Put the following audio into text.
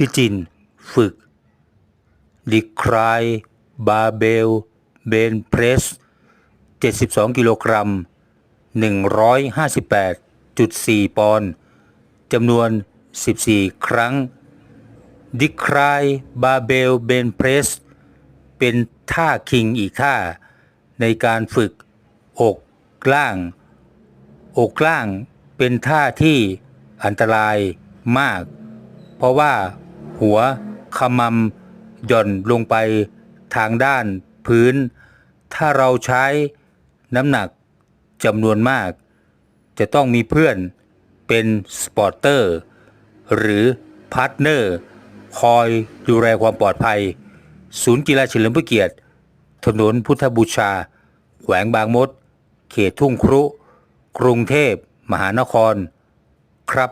พี่จิน ฝึกดิคลาย บาเบล เบนเพรส 72 กิโลกรัม 158.4 ปอนด์จำนวน 14 ครั้ง ดิคลาย บาเบล เบนเพรส เป็นท่าคิงอีกท่า ในการฝึกอกล่าง อกล่างเป็นท่าที่อันตรายมาก เพราะว่า หัวขมำหย่อนลงไปทางด้านพื้น ถ้าเราใช้น้ำหนักจำนวนมาก จะต้องมีเพื่อนเป็นสปอร์เตอร์ หรือพาร์ทเนอร์ คอยดูแลความปลอดภัย ศูนย์กีฬาเฉลิมพระเกียรติ ถนนพุทธบูชา แขวงบางมด เขตทุ่งครุ กรุงเทพมหานคร ครับ